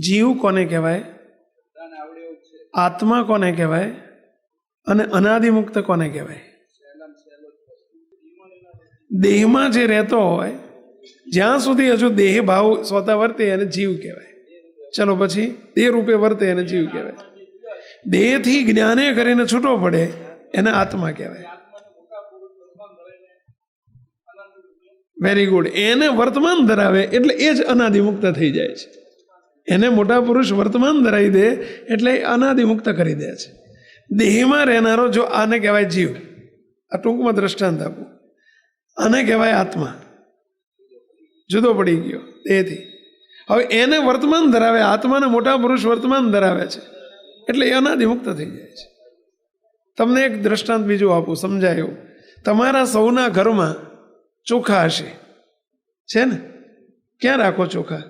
જીવ કોને કહેવાય? આત્મા કોને કહેવાય? અને અનાદિમુક્ત કોને કહેવાય? દેહમાં જે રહેતો હોય, જ્યાં સુધી હજુ દેહ ભાવ સ્વતા વર્તે એને જીવ કહેવાય. ચલો પછી, દેહ રૂપે વર્તે એને જીવ કહેવાય. દેહથી જ્ઞાને કરીને છૂટો પડે, એને આત્મા કહેવાય. વેરી ગુડ એને વર્તમાન ધરાવે, એટલે એ જ અનાદિમુક્ત થઈ જાય છે. એને મોટા પુરુષ વર્તમાન ધરાવી દે એટલે અનાદિમુક્ત કરી દે છે. દેહમાં રહેનારો જો આને કહેવાય જીવ, આ ટૂંકમાં દ્રષ્ટાંત આપું. આને કહેવાય આત્મા. જુદો પડી ગયો, દેહથી. હવે એને વર્તમાન ધરાવે, આત્માને મોટા પુરુષ વર્તમાન ધરાવે છે, એટલે એ અનાદિમુક્ત થઈ જાય છે. તમને એક દ્રષ્ટાંત બીજું આપું, સમજાયું તમારા સૌના ઘરમાં ચોખા હશે. છે ને? ક્યાં રાખો ચોખા?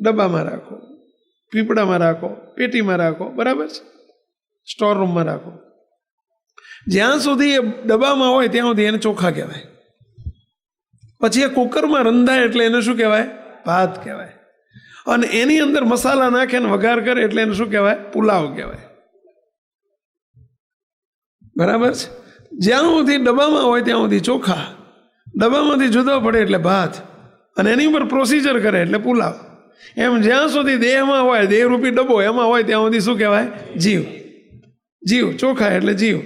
ડબ્બામાં રાખો, પીપળામાં રાખો, પેટીમાં રાખો, બરાબર છે? સ્ટોર રૂમમાં રાખો. જ્યાં સુધી એ ડબ્બામાં હોય ત્યાં સુધી એને ચોખા કહેવાય. પછી એ કુકરમાં રંધાય એટલે એને શું કહેવાય? ભાત કહેવાય. અને એની અંદર મસાલા નાખે ને વઘાર કરે એટલે એને શું કહેવાય? પુલાવ કહેવાય. બરાબર છે? જ્યાં સુધી ડબ્બામાં હોય ત્યાં સુધી ચોખા. ડબ્બામાંથી જુદો પડે એટલે ભાત. અને એની ઉપર પ્રોસિજર કરે એટલે પુલાવ. એમ જ્યાં સુધી દેહમાં હોય દેહરૂપી ડબ્બો એમાં હોય, ત્યાં સુધી શું કહેવાય? જીવ. જીવ, ચોખા એટલે જીવ.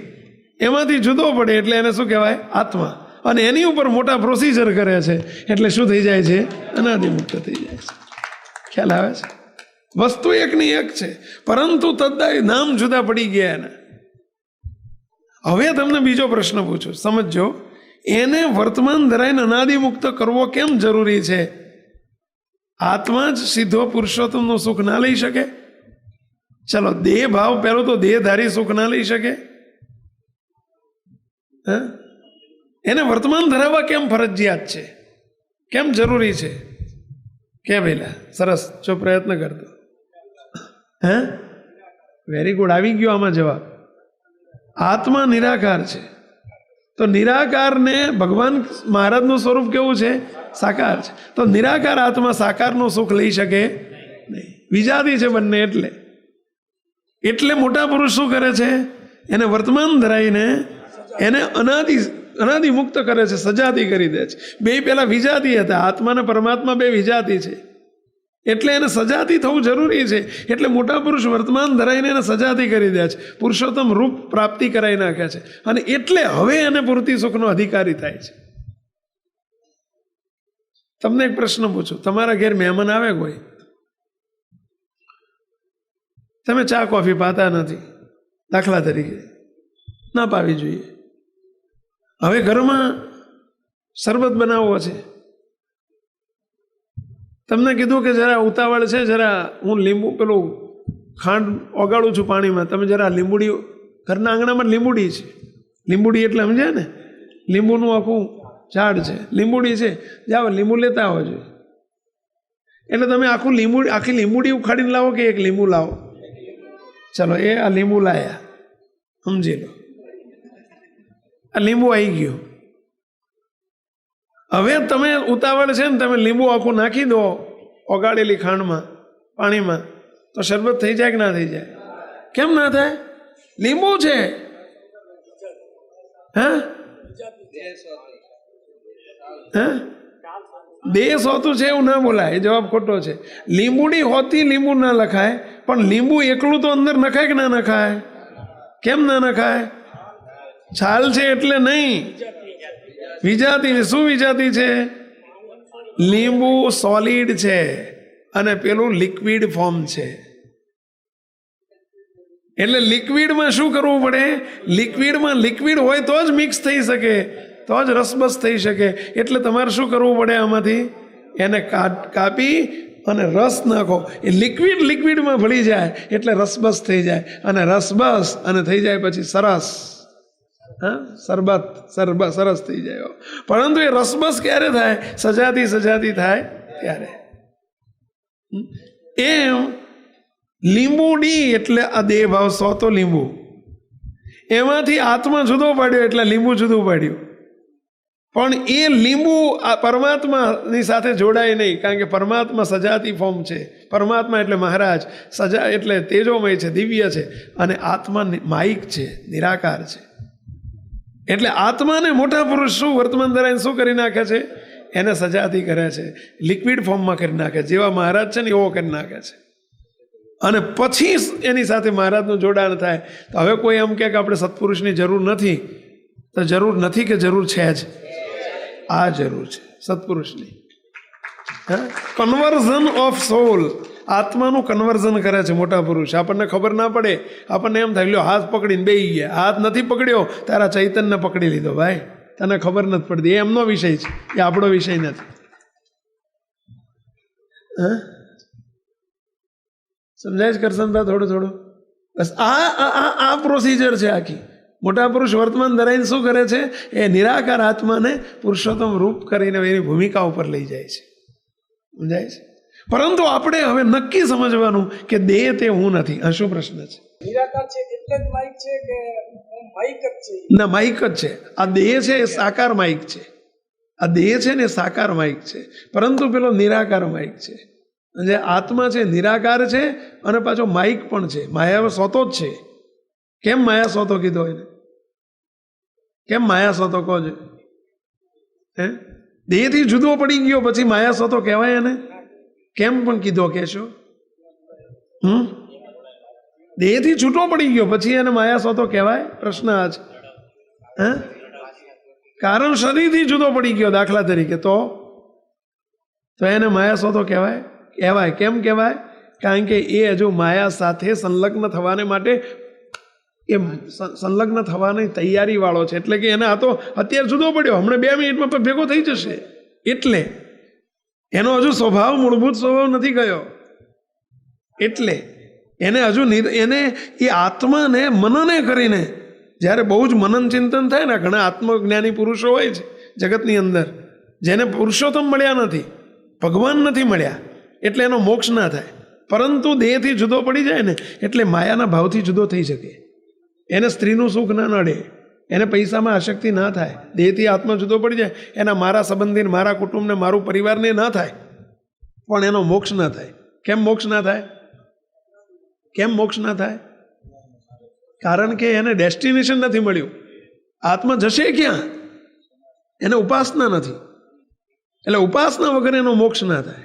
એમાંથી જુદો પડે એટલે એને શું કહેવાય? આત્મા. અને એની ઉપર મોટા પ્રોસિજર કરે છે, એટલે શું થઈ જાય છે? અનાદિમુક્ત થઈ જાય છે. ખ્યાલ આવે છે? વસ્તુ એકની એક છે. પરંતુ તદ્દાય નામ જુદા પડી ગયા એના. હવે તમને બીજો પ્રશ્ન પૂછું. સમજો એને વર્તમાન ધરાઈને અનાદિમુક્ત કરવો કેમ જરૂરી છે? આત્મા જ સીધો પુરુષોત્તમનું સુખ ના લઈ શકે? ચલો, દેહ ભાવ પહેલો તો દેહધારી સુખ ના લઈ શકે? એને વર્તમાન ધરાવવા કેમ ફરજિયાત છે? કેમ જરૂરી છે? કે ભાઈલા, સરસ, જો પ્રયત્ન કરતો. હે? વેરી ગુડ આવી ગયો આમાં જવાબ. આત્મા નિરાકાર છે. તો નિરાકારને ભગવાન મહારાજનું સ્વરૂપ કેવું છે? સાકાર છે. તો નિરાકાર આત્મા સાકારનું સુખ લઈ શકે નહીં. વિજાતી છે બંને એટલે. એટલે મોટા પુરુષ શું કરે છે? એને વર્તમાન ધરાઈને એને અનાદિ અનાદિ મુક્ત કરે છે સજાતી કરી દે છે. બે પેલા વિજાતી હતા. આત્મા અને પરમાત્મા બે વિજાતી છે. એટલે એને સજાતી થવું જરૂરી છે. એટલે મોટા પુરુષ વર્તમાન ધરાઈને એને સજાતી કરી દે છે. પુરુષોત્તમ રૂપ પ્રાપ્તિ કરાવી નાખે છે. અને એટલે હવે એને પૂરતી સુખનો અધિકારી થાય છે. તમને એક પ્રશ્ન પૂછું. તમારા ઘેર મહેમાન આવે કોઈ? તમે ચા, કોફી પાતા નથી. દાખલા તરીકે. ના પાવી જોઈએ. હવે ઘરમાં શરબત બનાવવો છે. તમને કીધું કે જરા ઉતાવળ છે, જરા હું લીંબુ, પેલું ખાંડ ઓગાળું છું પાણીમાં. તમે જરા લીંબુડી, ઘરના આંગણામાં લીંબુડી છે. લીંબુડી એટલે સમજ્યા ને? લીંબુનું આખું ઝાડ છે, લીંબુડી છે. જાઓ, લીંબુ લેતા આવો જોઈએ. એટલે તમે આખું લીંબુ, આખી લીંબુડી ઉખાડીને લાવો કે એક લીંબુ લાવો? ચલો, એ આ લીંબુ લાયા. સમજી લો. આ લીંબુ આવી ગયું. હવે તમે ઉતાવળ છે ને, તમે લીંબુ આખું નાખી દો ઓગાળેલી ખાંડમાં, પાણીમાં. તો શરબત થઈ જાય કે ના થઈ જાય? કેમ ના થાય? લીંબુ છે. હે? હે? દેશ હોતું છે એવું ના બોલાય જવાબ ખોટો છે. લીંબુડી હોતી લીંબુ ના લખાય, પણ લીંબુ એકલું તો અંદર નખાય કે ના નખાય? કેમ ના નખાય? છાલ છે એટલે નહીં. વિજાતી શું વિજાતી છે? લીંબુ સોલિડ છે અને પેલું લિક્વિડ ફોર્મ છે. એટલે લિક્વિડમાં શું કરવું પડે? લિક્વિડમાં લિક્વિડ હોય તો જ મિક્સ થઈ શકે. તો જ રસબસ થઈ શકે. એટલે તમારે શું કરવું પડે આમાંથી? એને કાપી અને રસ નાખો. એ લિક્વિડ લિક્વિડમાં ભળી જાય. એટલે રસબસ થઈ જાય. અને રસબસ અને થઈ જાય પછી સરસ. હા? સરબત, સરબ, સરસ થઈ જાય. પરંતુ એ રસબસ ક્યારે થાય? સજાતી સજાતી થાય ત્યારે. એમ લીંબુ ડી એટલે આ દેહ ભાવ સો તો લીંબુ. એમાંથી આત્મા જુદો પાડ્યો એટલે લીંબુ જુદું પાડ્યું. પણ એ લીંબુ આ પરમાત્માની સાથે જોડાય નહીં, કારણ કે પરમાત્મા સજાતી ફોર્મ છે. પરમાત્મા એટલે મહારાજ, સજા એટલે તેજોમય છે, દિવ્ય છે, અને આત્મા માઇક છે, નિરાકાર છે. એટલે આત્માને મોટા પુરુષ શું વર્તમાન ધરાઈને શું કરી નાખે છે? એને સજાતી કરે છે, લિક્વિડ ફોર્મમાં કરી નાખે છે. જેવા મહારાજ છે ને એવો કરી નાખે છે. અને પછી એની સાથે મહારાજનું જોડાણ થાય. તો હવે કોઈ એમ કહે કે આપણે સત્પુરુષની જરૂર નથી. તો જરૂર નથી કે જરૂર છે જ? આ જરૂર છે. સત્પુરુષની કન્વર્ઝન ઓફ સોલ આત્માનું કન્વર્ઝન કરે છે મોટા પુરુષ. આપણને ખબર ના પડે. આપણને એમ થાય, લ્યો, હાથ પકડીને બેહી ગયા. હાથ નથી પકડ્યો, તારા ચૈતનને પકડી લીધો, ભાઈ. તને ખબર નથી પડતી. એ એમનો વિષય છે. એ આપણો વિષય નથી. હા? સમજાય છે કરશનભાઈ થોડું થોડું? બસ આ આ પ્રોસિજર છે આખી. મોટા પુરુષ વર્તમાન ધરાઈને શું કરે છે? એ નિરાકાર આત્માને પુરુષોત્તમ રૂપ કરીને એની ભૂમિકા ઉપર લઈ જાય છે. સમજાય છે? પરંતુ આપણે હવે નક્કી સમજવાનું કે દેહ તે હું નથી. આ શું પ્રશ્ન છે? નિરાકાર છે એટલે માઇક છે કે માઇક જ છે? ના માઇક જ છે. આ દેહ છે એ સાકાર માઇક છે. આ દેહ છે ને સાકાર માઇક છે. પરંતુ પેલો નિરાકાર માઇક છે. જે આત્મા છે નિરાકાર છે અને પાછો માઇક પણ છે. માયા સોતો જ છે. કેમ માયા સોતો કીધો એને? કેમ માયા સોતો કહો છો? હે? દેહથી જુદો પડી ગયો, પછી માયા સોતો કહેવાય એને? કેમ પણ કીધો કહેશો? હમ? દેહથી છૂટો પડી ગયો, પછી એને માયા સોતો કહેવાય? પ્રશ્ન આ છે. હે? કારણ શરીરથી જુદો પડી ગયો દાખલા તરીકે, તો? તો એને માયા સોતો કહેવાય? કહેવાય. કેમ કહેવાય? કારણ કે એ હજુ માયા સાથે સંલગ્ન થવાને માટે એ સંલગ્ન થવાની તૈયારીવાળો છે. એટલે કે એને આ તો અત્યારે જુદો પડ્યો. હમણાં બે મિનિટમાં ભેગો થઈ જશે. એટલે એનો હજુ સ્વભાવ, મૂળભૂત સ્વભાવ નથી ગયો. એટલે એને હજુ એને એ આત્માને મનને કરીને, જ્યારે બહુ જ મનન ચિંતન થાય ને, ઘણા આત્મજ્ઞાની પુરુષો હોય છે જગતની અંદર, જેને પુરુષોત્તમ મળ્યા નથી, ભગવાન નથી મળ્યા, એટલે એનો મોક્ષ ના થાય. પરંતુ દેહથી જુદો પડી જાય ને, એટલે માયાના ભાવથી જુદો થઈ શકે. એને સ્ત્રીનું સુખ ના નડે. એને પૈસામાં આશક્તિ ના થાય. દેહથી આત્મા જુદો પડી જાય. એના મારા સંબંધીને, મારા કુટુંબને, મારું પરિવારને ના થાય. પણ એનો મોક્ષ ના થાય. કેમ મોક્ષ ના થાય? કેમ મોક્ષ ના થાય? કારણ કે એને ડેસ્ટિનેશન નથી મળ્યું. આત્મા જશે ક્યાં? એને ઉપાસના નથી. એટલે ઉપાસના વગર એનો મોક્ષ ના થાય.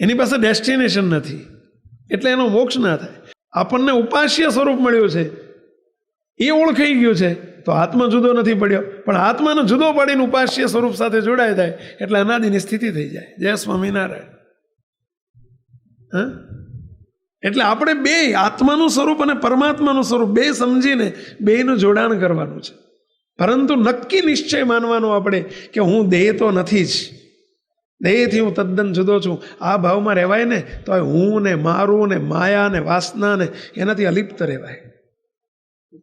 એની પાસે ડેસ્ટિનેશન નથી. એટલે એનો મોક્ષ ના થાય. આપણને ઉપાસ્ય સ્વરૂપ મળ્યું છે. એ ઓળખાઈ ગયું છે. તો આત્મા જુદો નથી પડ્યો. પણ આત્માનો જુદો પાડીને ઉપાસ્ય સ્વરૂપ સાથે જોડાય થાય, એટલે અનાદિની સ્થિતિ થઈ જાય. જય સ્વામિનારાયણ. હા? એટલે આપણે બે, આત્માનું સ્વરૂપ અને પરમાત્માનું સ્વરૂપ બે સમજીને બેનું જોડાણ કરવાનું છે. પરંતુ નક્કી નિશ્ચય માનવાનો આપણે કે હું દેહ તો નથી જ. દેહથી હું તદ્દન જુદો છું. આ ભાવમાં રહેવાય ને તો હું ને મારું ને માયા ને વાસના ને એનાથી અલિપ્ત રહેવાય.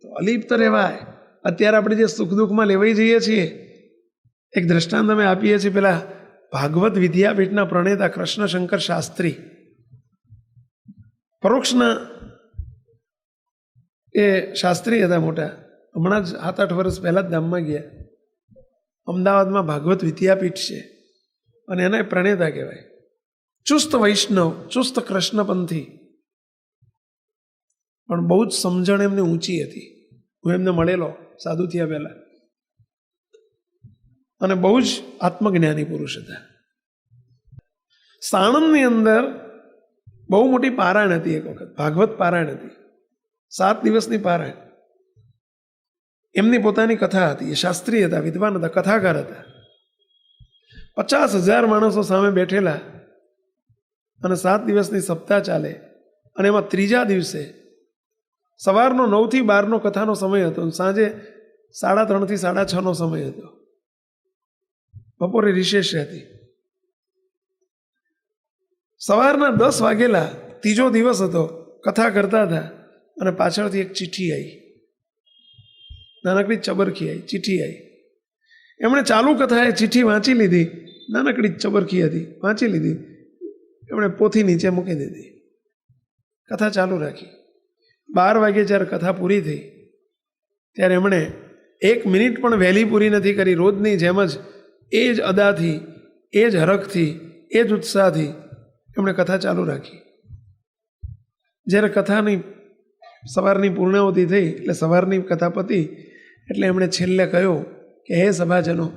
તો અલિપ્ત રહેવાય. અત્યારે આપણે જે સુખ દુઃખમાં લેવાઈ જઈએ છીએ, એક દ્રષ્ટાંત અમે આપીએ છીએ પેલા ભાગવત વિદ્યાપીઠના પ્રણેતા કૃષ્ણશંકર શાસ્ત્રી. પરોક્ષના એ શાસ્ત્રી હતા મોટા. હમણાં જ સાત આઠ વર્ષ પહેલાં જ ગામમાં ગયા. અમદાવાદમાં ભાગવત વિદ્યાપીઠ છે. અને એના પ્રણેતા કહેવાય. ચુસ્ત વૈષ્ણવ, ચુસ્ત કૃષ્ણપંથી. પણ બહુ જ સમજણ એમને ઊંચી હતી. હું એમને મળેલો સાધુ થયા પહેલા. અને બહુ જ આત્મજ્ઞાની પુરુષ હતા. સાણંદની અંદર બહુ મોટી પારાયણ હતી એક વખત. ભાગવત પારાયણ હતી. સાત દિવસની પારાયણ. એમની પોતાની કથા હતી. એ શાસ્ત્રી હતા, વિદ્વાન હતા, કથાકાર હતા. પચાસ હજાર માણસો સામે બેઠેલા અને સાત દિવસની સપ્તાહ ચાલે. અને એમાં ત્રીજા દિવસે સવારનો નવથી બારનો કથાનો સમય હતો સાંજે સાડા ત્રણથી સાડા છનો સમય હતો. બપોરે રિશેષ હતી સવારના દસ વાગેલા ત્રીજો દિવસ હતો. કથા કરતા હતા અને પાછળથી એક ચિઠ્ઠી આવી નાનકડી ચબરખી આવી ચિઠ્ઠી આવી એમણે ચાલુ કથાએ ચિઠ્ઠી વાંચી લીધી. નાનકડી ચબરખી હતી, વાંચી લીધી. એમણે પોથી નીચે મૂકી દીધી. કથા ચાલુ રાખી. બાર વાગે જ્યારે કથા પૂરી થઈ, ત્યારે એમણે એક મિનિટ પણ વહેલી પૂરી નથી કરી. રોજની જેમ જ એ જ અદાથી, એ જ હરખથી, એ જ ઉત્સાહથી એમણે કથા ચાલુ રાખી. જ્યારે કથાની સવારની પૂર્ણાવતી થઈ, એટલે સવારની કથા પતી એટલે એમણે છેલ્લે કહ્યું કે, હે સભાજનો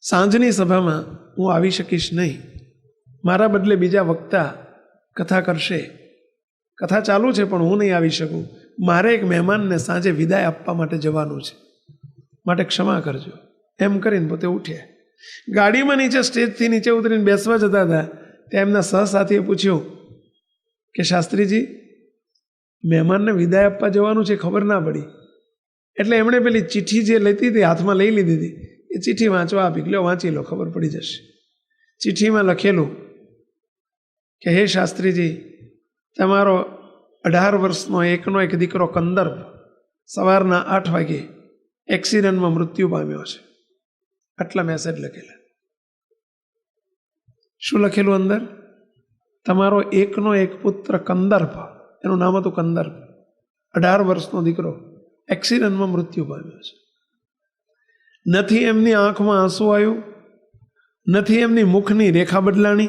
સાંજની સભામાં હું આવી શકીશ નહીં. મારા બદલે બીજા વક્તા કથા કરશે. કથા ચાલુ છે પણ હું નહીં આવી શકું. મારે એક મહેમાનને સાંજે વિદાય આપવા માટે જવાનું છે. માટે ક્ષમા કરજો. એમ કરીને પોતે ઉઠ્યા ગાડીમાં નીચે સ્ટેજથી નીચે ઉતરીને બેસવા જતા હતા. ત્યાં એમના સહસાથીએ પૂછ્યું કે, શાસ્ત્રીજી, મહેમાનને વિદાય આપવા જવાનું છે ખબર ના પડી. એટલે એમણે પેલી ચિઠ્ઠી જે લેતી હતી હાથમાં લઈ લીધી હતી. એ ચિઠ્ઠી વાંચવા આપી લો વાંચી લો ખબર પડી જશે. ચિઠ્ઠીમાં લખેલું કે, હે શાસ્ત્રીજી, તમારો અઢાર વર્ષનો એકનો એક દીકરો કંદર્પ સવારના આઠ વાગે એક્સિડન્ટમાં મૃત્યુ પામ્યો છે. આટલા મેસેજ લખેલા. શું લખેલું અંદર? તમારો એકનો એક પુત્ર કંદર્પ એનું નામ હતું કંદર્પ અઢાર વર્ષનો દીકરો એક્સિડન્ટમાં મૃત્યુ પામ્યો છે. નથી એમની આંખમાં આંસુ આવ્યું? નથી એમની મુખની રેખા બદલાણી?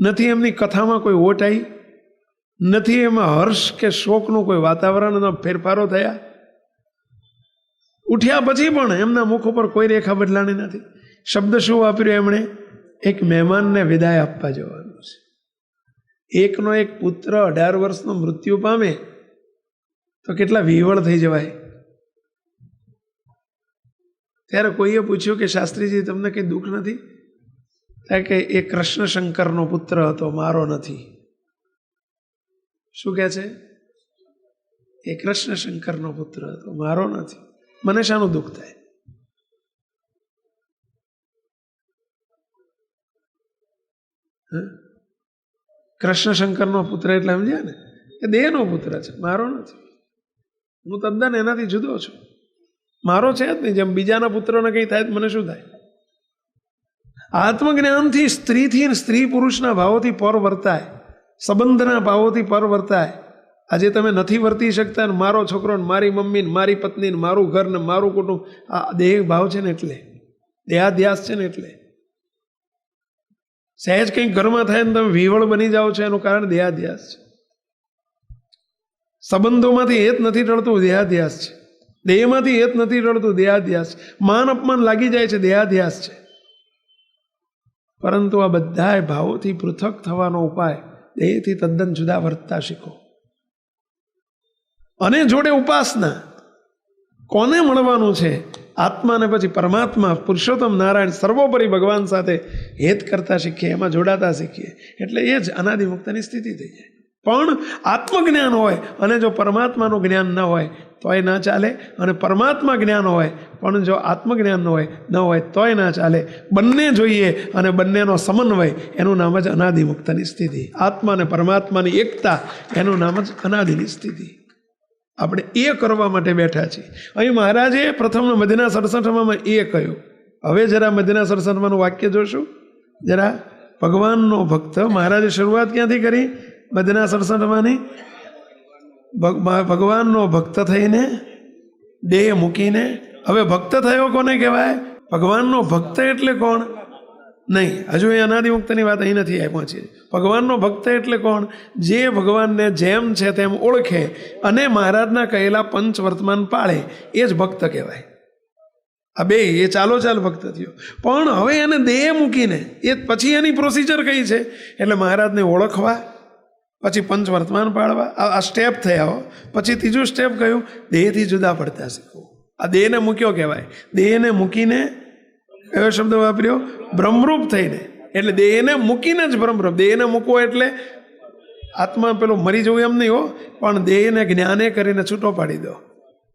નથી એમની કથામાં કોઈ ઓટ આવી? નથી એમાં હર્ષ કે શોકનું કોઈ વાતાવરણનો ફેરફારો થયા? ઉઠ્યા પછી પણ એમના મુખ ઉપર કોઈ રેખા બદલાણી નથી. શબ્દ શું વાપર્યો એમણે? એક મહેમાનને વિદાય આપવા જવાનું છે. એકનો એક પુત્ર અઢાર વર્ષનો મૃત્યુ પામે તો કેટલા વિવળ થઈ જવાય? ત્યારે કોઈએ પૂછ્યું કે, શાસ્ત્રીજી, તમને કંઈ દુઃખ નથી? કારણ કે એ કૃષ્ણ શંકરનો પુત્ર હતો, મારો નથી. શું કહે છે? એ કૃષ્ણ શંકરનો પુત્ર હતો, મારો નથી. મને શાનું દુઃખ થાય? કૃષ્ણ શંકરનો પુત્ર એટલે સમજ્યા ને? એ દેહનો પુત્ર છે, મારો નથી. હું તદ્દન એનાથી જુદો છું. મારો છે જ નહીં. જેમ બીજાના પુત્રોને કંઈ થાય મને શું થાય? આત્મજ્ઞાનથી સ્ત્રીથી સ્ત્રી પુરુષના ભાવોથી પર વર્તાય. સંબંધના ભાવોથી પર વર્તાય. આજે તમે નથી વર્તી શકતા ને મારો છોકરો ને મારી મમ્મી ને મારી પત્ની ને મારું ઘર ને મારું કુટુંબ. આ દેહ ભાવ છે ને એટલે. દેહાધ્યાસ છે ને એટલે. સહેજ કંઈક ઘરમાં થાય ને તમે વિવળ બની જાઓ છો, એનું કારણ દેહાધ્યાસ છે. સંબંધોમાંથી એ જ નથી ટળતું, દેહાધ્યાસ છે. દેહમાંથી હેત નથી રડતું, દેહાધ્યાસ. માન અપમાન લાગી જાય છે, દેહાધ્યાસ છે. પરંતુ આ બધાય ભાવોથી પૃથક થવાનો ઉપાય, દેહથી તદ્દન જુદા વર્તતા શીખો. અને જોડે ઉપાસના. કોને મળવાનું છે? આત્માને પછી પરમાત્મા, પુરુષોત્તમ નારાયણ સર્વોપરી ભગવાન સાથે હેત કરતા શીખીએ, એમાં જોડાતા શીખીએ. એટલે એ જ અનાદિમુક્તની સ્થિતિ થઈ જાય. પણ આત્મજ્ઞાન હોય અને જો પરમાત્માનું જ્ઞાન ન હોય, તોય ના ચાલે અને પરમાત્મા જ્ઞાન હોય, પણ જો આત્મજ્ઞાન ન હોય ન હોય, તોય ના ચાલે. બંને જોઈએ અને બંનેનો સમન્વય, એનું નામ જ અનાદિમુક્તની સ્થિતિ. આત્મા અને પરમાત્માની એકતા, એનું નામ જ અનાદિની સ્થિતિ. આપણે એ કરવા માટે બેઠા છીએ. અહીં મહારાજે પ્રથમ મદિના સડસઠમાં એ કહ્યું. હવે જરા મદિના સડસઠમાંનું વાક્ય જોશું. જરા ભગવાનનો ભક્ત, મહારાજે શરૂઆત ક્યાંથી કરી? મદિના સડસઠમાંની ભગ- ભગવાનનો ભક્ત થઈને દેહ મૂકીને, હવે ભક્ત થયો કોને કહેવાય? ભગવાનનો ભક્ત એટલે કોણ? નહીં, હજુ એ અનાદિમુક્તની વાત અહીં નથી આવી પહોંચી. ભગવાનનો ભક્ત એટલે કોણ? જે ભગવાનને જેમ છે તેમ ઓળખે અને મહારાજના કહેલા પંચ વર્તમાન પાળે, એ જ ભક્ત કહેવાય. આ બે, એ ચાલો ચાલ ભક્ત થયો. પણ હવે એને દેહ મૂકીને, એ પછી એની પ્રોસિજર કઈ છે? એટલે મહારાજને ઓળખવા પછી પંચ વર્તમાન પાડવા. આ સ્ટેપ થયા હો. પછી ત્રીજું સ્ટેપ કયું દેહથી જુદા પડતા શીખવું આ દેહને મૂક્યો કહેવાય. દેહને મૂકીને કયો શબ્દ વાપર્યો? બ્રહ્મરૂપ થઈને. એટલે દેહને મૂકીને જ બ્રહ્મરૂપ. દેહને મૂકવો એટલે આત્મા પેલો મરી જવું એમ નહીં હો. પણ દેહને જ્ઞાને કરીને છૂટો પાડી દો.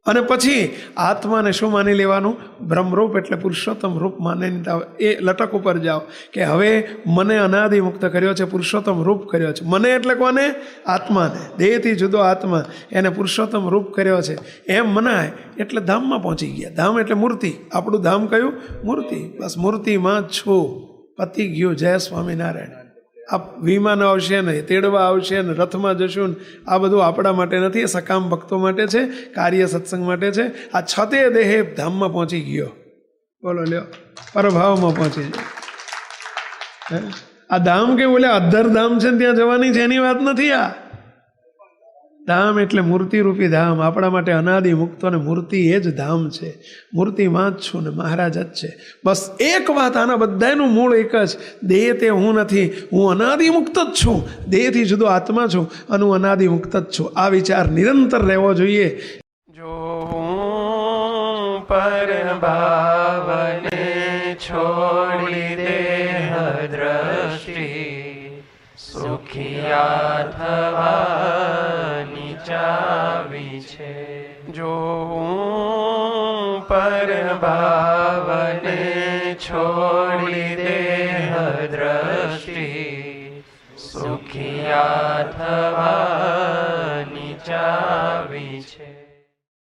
અને પછી આત્માને શું માની લેવાનું? બ્રહ્મરૂપ એટલે પુરુષોત્તમ રૂપ માની એ લટક ઉપર જાઓ કે હવે મને અનાદિ મુક્ત કર્યો છે, પુરુષોત્તમ રૂપ કર્યો છે. મને એટલે કોને? આત્માને. દેહથી જુદો આત્મા એને પુરુષોત્તમ રૂપ કર્યો છે. એમ મનાય એટલે ધામમાં પહોંચી ગયા. ધામ એટલે મૂર્તિ. આપણું ધામ કયું? મૂર્તિ. બસ મૂર્તિમાં છું. પતી ગયું. જય સ્વામિનારાયણ. આ વિમાન આવશે ને તેડવા આવશે ને રથમાં જશું ને આ બધું આપણા માટે નથી સકામ ભક્તો માટે છે, કાર્ય સત્સંગ માટે છે. આ છતે દેહે ધામમાં પહોંચી ગયો. બોલો, લ્યો. પરભાવમાં પહોંચી ગયો? આ ધામ કેવું એટલે અધર ધામ છે ને ત્યાં જવાની છે, એની વાત નથી આ. ધામ એટલે મૂર્તિરૂપી ધામ. આપણા માટે અનાદિ મુક્તો અને મૂર્તિ એ જ ધામ છે. મૂર્તિમાં જ છું ને મહારાજ જ છે. બસ એક વાત આના બધાનું મૂળ એક જ. દેહ તે હું નથી. હું અનાદિ મુક્ત જ છું. દેહથી જુદો આત્મા છું અને હું અનાદિ મુક્ત જ છું. આ વિચાર નિરંતર રહેવો જોઈએ. જો પર ભાવને છોડી સુખિયા થવાની ચાવી છે. જો પર ભાવને છોડી દેહ દ્રષ્ટિ સુખિયા થવા